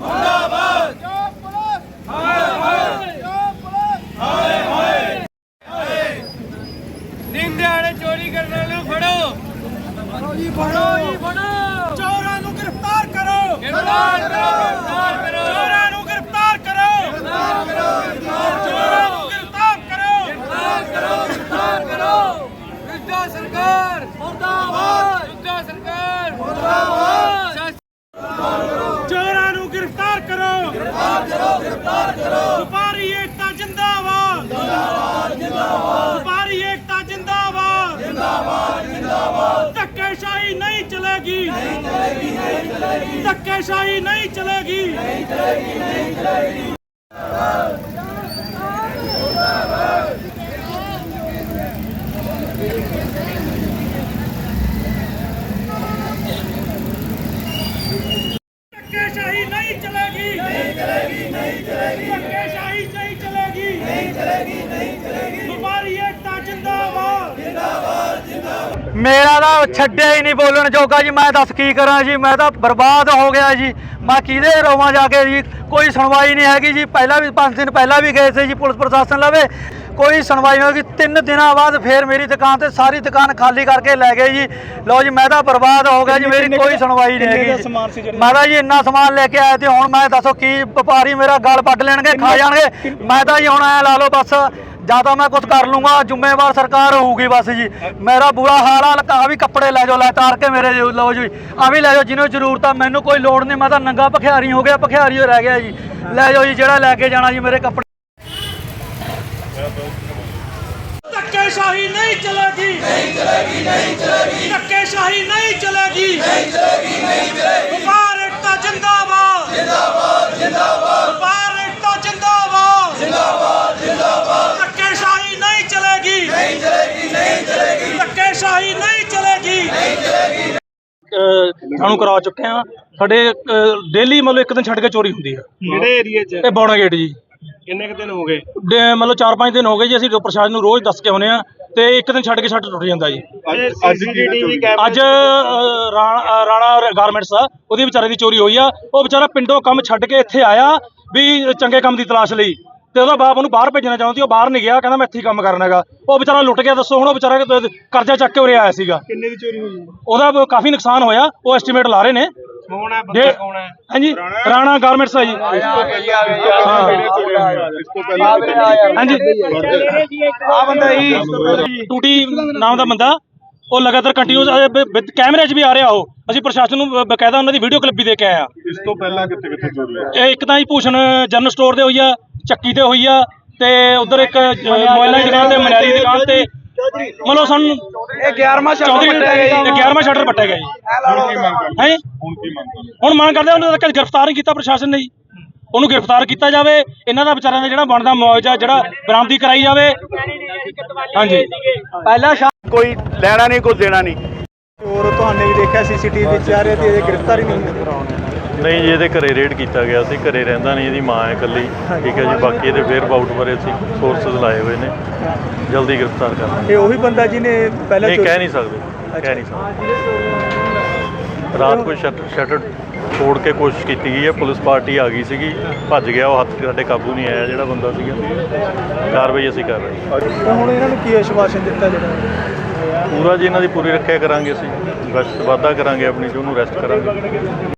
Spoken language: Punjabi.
ਮੁਰਦਾਬਾਦ ਪੰਜਾਬ ਪੁਲਿਸ ਹਾਏ ਹਾਏ ਪੰਜਾਬ ਪੁਲਿਸ ਹਾਏ ਹਾਏ ਨਿੰਦਿਆਣੇ ਚੋਰੀ ਕਰਨ ਵਾਲੇ ਨੂੰ ਫੜੋ। ਫੜੋ ਜੀ ਫੜੋ ਜੀ ਫੜੋ ਚੋਰਾਂ ਨੂੰ ਗ੍ਰਿਫਤਾਰ ਕਰੋ ਗ੍ਰਿਫਤਾਰ ਕਰੋ ਚੋਰਾਂ ਨੂੰ ਗ੍ਰਿਫਤਾਰ ਕਰੋ ਗ੍ਰਿਫਤਾਰ ਕਰੋ ਗ੍ਰਿਫਤਾਰ ਕਰੋ ਵਿਦਾ ਸਰਕਾਰ ਮੁਰਦਾਬਾਦ ਵਿਦਾ ਸਰਕਾਰ ਮੁਰਦਾਬਾਦ ਚੋਰਾਂ ਨੂੰ ਗ੍ਰਿਫਤਾਰ ਕਰੋ ਗ੍ਰਿਫਤਾਰ ਕਰੋ ਗ੍ਰਿਫਤਾਰ ਕਰੋ ਵਪਾਰੀ ਏਕਤਾ ਜਿੰਦਾਬਾਦ ਜਿੰਦਾਬਾਦ ਜਿੰਦਾਬਾਦ ਵਪਾਰੀ ਏਕਤਾ ਜਿੰਦਾਬਾਦ ਜਿੰਦਾਬਾਦ ਜਿੰਦਾਬਾਦ ਧੱਕੇਸ਼ਾਹੀ ਨਹੀਂ ਚਲੇਗੀ ਨਹੀਂ ਚਲੇਗੀ। ਨਹੀਂ ਚਲੇਗੀ ਧੱਕੇਸ਼ਾਹੀ ਨਹੀਂ ਚਲੇਗੀ ਨਹੀਂ ਚਲੇਗੀ ਨਹੀਂ ਚਲੇਗੀ ਧੱਕੇਸ਼ਾਹੀ ਨਹੀਂ ਚਲੇਗੀ ਨਹੀਂ ਚਲੇਗੀ ਨਹੀਂ ਚਲੇਗੀ ਧੱਕੇਸ਼ਾਹੀ ਨਹੀਂ ਚਲੇਗੀ ਨਹੀਂ ਚਲੇਗੀ ਨਹੀਂ ਚਲੇਗੀ ਵਪਾਰੀ ਏਕਤਾ ਜਿੰਦਾਬਾਦ ਮੇਰਾ ਤਾਂ ਛੱਡਿਆ ਹੀ ਨਹੀਂ ਬੋਲਣ ਜੋਗਾ ਜੀ ਮੈਂ ਦੱਸ ਕੀ ਕਰਾਂ ਜੀ ਮੈਂ ਤਾਂ ਬਰਬਾਦ ਹੋ ਗਿਆ ਜੀ। ਮੈਂ ਕਿਹਦੇ ਰੋਵਾਂ ਜਾ ਕੇ ਜੀ? ਕੋਈ ਸੁਣਵਾਈ ਨਹੀਂ ਹੈਗੀ ਜੀ। ਪਹਿਲਾਂ ਵੀ 5 ਦਿਨ ਪਹਿਲਾਂ ਵੀ ਗਏ ਸੀ ਜੀ ਪੁਲਿਸ ਪ੍ਰਸ਼ਾਸਨ ਲਵੇ। ਕੋਈ ਸੁਣਵਾਈ ਨਹੀਂ ਹੋਗੀ ਤਿੰਨ ਦਿਨਾਂ ਬਾਅਦ ਫੇਰ ਮੇਰੀ ਦੁਕਾਨ ਤੇ ਸਾਰੀ ਦੁਕਾਨ ਖਾਲੀ ਕਰਕੇ ਲੈ ਗਏ ਜੀ। ਲਓ ਜੀ ਮੈਂ ਤਾਂ ਬਰਬਾਦ ਹੋ ਗਿਆ ਜੀ। ਮੇਰੀ ਕੋਈ ਸੁਣਵਾਈ ਨਹੀਂ ਹੈਗੀ ਮੈਂ ਤਾਂ ਜੀ ਇੰਨਾ ਸਮਾਨ ਲੈ ਕੇ ਆਇਆ ਤੇ ਹੁਣ ਮੈਂ ਦੱਸੋ ਕੀ ਵਪਾਰੀ ਮੇਰਾ ਗਲ ਪੱਟ ਲੈਣਗੇ ਖਾ ਜਾਣਗੇ? ਮੈਂ ਤਾਂ ਜੀ ਹੁਣ ਐ ਲਾ ਲਓ ਬਸ। ਜਾਂ ਤਾਂ ਮੈਂ ਕੁਝ ਕਰ ਲੂੰਗਾ, ਜ਼ਿੰਮੇਵਾਰ ਸਰਕਾਰ ਹੋਊਗੀ ਬਸ ਜੀ। ਮੇਰਾ ਬੁਰਾ ਹਾਲ ਆ ਆ ਵੀ ਕੱਪੜੇ ਲੈ ਜਾਓ, ਲੈ ਤਾਰ ਕੇ ਮੇਰੇ ਜੋ- ਲਓ ਜੀ, ਆ ਵੀ ਲੈ ਜਾਓ, ਜਿਹਨੂੰ ਜ਼ਰੂਰਤ ਆ, ਮੈਨੂੰ ਕੋਈ ਲੋੜ ਨਹੀਂ, ਮੈਂ ਤਾਂ ਨੰਗਾ ਭਖਿਆਰੀ ਹੋ ਗਿਆ, ਭਖਿਆਰੀ ਹੋ ਰਹਿ ਗਿਆ ਜੀ। ਲੈ ਜਾਓ ਜੀ, ਜਿਹੜਾ ਲੈ ਕੇ ਜਾਣਾ ਜੀ, ਮੇਰੇ ਕੱਪੜੇ। ਧੱਕੇਸ਼ਾਹੀ ਨਹੀਂ ਚਲੇਗੀ। ਨਹੀਂ ਚਲੇਗੀ ਨਹੀਂ ਚਲੇਗੀ ਧੱਕੇਸ਼ਾਹੀ ਨਹੀਂ ਨਹੀਂ ਚਲੇਗੀ ਨਹੀਂ ਚਲੇਗੀ। ਸਾਨੂੰ ਕਰਾ ਚੁੱਕੇ ਆ ਸਾਡੇ ਡੇਲੀ ਮਤਲਬ ਇੱਕ ਦਿਨ ਛੱਡ ਕੇ ਚੋਰੀ ਹੁੰਦੀ ਆ ਕਿਹੜੇ ਏਰੀਆ 'ਚ? ਇਹ ਬੌਣਾ ਗੇਟ ਜੀ। ਕਿੰਨੇ ਕੁ ਦਿਨ ਹੋ ਗਏ? ਡੇ- ਮਤਲਬ 4-5 ਦਿਨ ਹੋ ਗਏ ਜੀ ਅਸੀਂ ਪ੍ਰਸ਼ਾਸਨ ਨੂੰ ਰੋਜ਼ ਦੱਸ ਕੇ ਆਉਨੇ ਆ ਤੇ ਇੱਕ ਦਿਨ ਛੱਡ ਕੇ ਛੱਡ ਟੁੱਟ ਜਾਂਦਾ ਜੀ। ਅੱਜ ਸੀਸੀਟੀਵੀ ਕੈਮਰੇ ਅੱਜ ਅ, ਰਾ- ਅ, ਰਾਣਾ ਗਾਰਮੈਂਟਸ ਆ ਉਹਦੀ ਵਿਚਾਰੇ ਦੀ ਚੋਰੀ ਹੋਈ ਆ। ਉਹ ਵਿਚਾਰਾ ਪਿੰਡੋਂ ਕੰਮ ਛੱਡ ਕੇ ਇੱਥੇ ਆਇਆ ਵੀ ਚੰਗੇ ਕੰਮ ਦੀ ਤਲਾਸ਼ ਲਈ। ਤੇ ਉਹਦਾ ਬਾਪ ਉਹਨੂੰ ਬਾਹਰ ਭੇਜਣਾ ਚਾਹੁੰਦੀ ਉਹ ਬਾਹਰ ਨਹੀਂ ਗਿਆ ਕਹਿੰਦਾ ਮੈਂ ਇੱਥੇ ਹੀ ਕੰਮ ਕਰਨਾ ਹੈਗਾ। ਉਹ ਵਿਚਾਰਾ ਲੁੱਟ ਗਿਆ ਦੱਸੋ ਹੁਣ ਉਹ ਵਿਚਾਰਾ ਕ- ਕਰਜ਼ਾ ਚੱਕ ਕੇ ਉਰੇ ਆਇਆ ਸੀਗਾ। ਕਿੰਨੇ ਦੀ ਚੋਰੀ ਹੋਈ? ਉਹਦਾ ਕਾਫੀ ਨੁਕਸਾਨ ਹੋਇਆ ਉਹ ਐਸਟੀਮੇਟ ਲਾ ਰਹੇ ਨੇ। ਕੌਣ ਹੈ? ਬੰਦਾ ਕੌਣ ਹੈ? ਹਾਂਜੀ ਰਾਣਾ ਗਾਰਮੈਂਟਸ ਆ ਜੀ ਇਸ ਤੋਂ ਪਹਿਲਾਂ ਹਾਂਜੀ। ਆ ਬੰਦਾ ਹੀ ਟੂਟੀ ਨਾਮ ਦਾ ਬੰਦਾ ਉਹ ਲਗਾਤਾਰ ਕੰਟੀਨਿਊਸ ਕੈਮਰੇ 'ਚ ਵੀ ਆ ਰਿਹਾ ਉਹ। ਅਸੀਂ ਪ੍ਰਸ਼ਾਸਨ ਨੂੰ ਬਕਾਇਦਾ ਉਹਨਾਂ ਦੀ ਵੀਡੀਓ ਕਲਿੱਪ ਵੀ ਦੇ ਕੇ ਆਏ ਆ ਇਸ ਤੋਂ ਪਹਿਲਾਂ ਕਿੱਥੇ ਕਿੱਥੇ ਚੋਰੀ ਹੋਈ? ਇਹ ਇੱਕ ਤਾਂ ਹੀ ਭੂਸ਼ਣ ਜਨਰਲ ਸਟੋਰ ਤੇ ਹੋਈ ਆ ਚੱਕੀ ਤੇ ਹੋਈ ਆ ਤੇ ਉਧਰ ਇੱਕ ਮੋਬਾਈਲਾਂ ਦੀ ਦੁਕਾਨ ਤੇ ਮਨਿਆਰੀ ਦੀ ਦੁਕਾਨ ਤੇ ਮਤਲਬ ਸਾਨੂੰ ਇਹ 11ਵਾਂ ਚੌਧਰੀ 11ਵਾਂ ਸ਼ਟਰ ਪੱਟਿਆ ਗਿਆ ਜੀ। ਹੁਣ ਕੀ ਮੰਗ ਕਰਦੇ? ਹੈ? ਹੁਣ ਕੀ ਮੰਗ ਕਰਦੇ? ਹੁਣ ਮੰਗ ਕਰਦੇ ਉਹਨਾਂ ਤੱਕ ਗ੍ਰਿਫਤਾਰ ਨਹੀਂ ਕੀਤਾ ਪ੍ਰਸ਼ਾਸਨ ਨੇ ਜੀ। ਉਹਨੂੰ ਗ੍ਰਿਫਤਾਰ ਕੀਤਾ ਜਾਵੇ। ਇਹਨਾਂ ਦਾ ਵਿਚਾਰਿਆਂ ਦਾ ਜਿਹੜਾ ਬਣਦਾ ਮੁਆਵਜ਼ਾ ਜਿਹੜਾ ਬਰਾਮਦੀ ਕਰਾਈ ਜਾਵੇ। ਹਾਂਜੀ। ਪਹਿਲਾਂ ਸ਼ਾ- ਕੋਈ ਲੈਣਾ ਨਹੀਂ ਕੁਝ ਦੇਣਾ ਨਹੀਂ। ਹੋਰ ਤੁਹਾਨੇ ਵੀ ਦੇਖਿਆ ਸੀਸੀਟੀਵੀ ਵਿੱਚ ਆ ਰਿਹਾ ਤੇ ਇਹ ਗ੍ਰਿਫਤਾਰੀ ਨਹੀਂ ਹੁੰਦੀ ਨਹੀਂ ਜੀ ਇਹਦੇ ਘਰੇ ਰੇਡ ਕੀਤਾ ਗਿਆ ਸੀ ਘਰੇ ਰਹਿੰਦਾ ਨਹੀਂ ਇਹਦੀ ਮਾਂ ਹੈ ਇਕੱਲੀ। ਠੀਕ ਹੈ ਜੀ ਬਾਕੀ ਇਹਦੇ ਫੇਰ ਬਾਊਟ ਬਾਰੇ ਅਸੀਂ ਸੋਰਸਸ ਲਾਏ ਹੋਏ ਨੇ। ਜਲਦੀ ਗ੍ਰਿਫਤਾਰ ਕਰਾਂਗੇ ਇਹ ਉਹੀ ਬੰਦਾ ਜਿਹਨੇ ਪਹਿਲਾਂ ਇਹ ਕਹਿ ਨਹੀਂ ਸਕਦੇ ਕਹਿ ਨਹੀਂ ਸਕਦੇ। ਰਾਤ ਕੋਈ ਸ਼ਟਰ ਤੋੜ ਕੇ ਕੋਸ਼ਿਸ਼ ਕੀਤੀ ਗਈ ਹੈ ਪੁਲਿਸ ਪਾਰਟੀ ਆ ਗਈ ਸੀਗੀ ਭੱਜ ਗਿਆ ਉਹ ਹੱਥ ਸਾਡੇ ਕਾਬੂ ਨਹੀਂ ਆਇਆ ਜਿਹੜਾ ਬੰਦਾ ਸੀਗਾ। ਕਾਰਵਾਈ ਅਸੀਂ ਕਰ ਰਹੇ ਹਾਂ। ਹੁਣ ਇਹਨਾਂ ਨੂੰ ਕੀ ਆਸ਼ਵਾਸਨ ਦਿੱਤਾ ਜਿਹੜਾ? ਪੂਰਾ ਜੀ ਇਹਨਾਂ ਦੀ ਪੂਰੀ ਰੱਖਿਆ ਕਰਾਂਗੇ ਅਸੀਂ ਗਸ਼ਤ ਵਾਧਾ ਕਰਾਂਗੇ ਆਪਣੀ ਜੋ ਉਹਨੂੰ ਰੈਸਟ ਕਰਾਂਗੇ।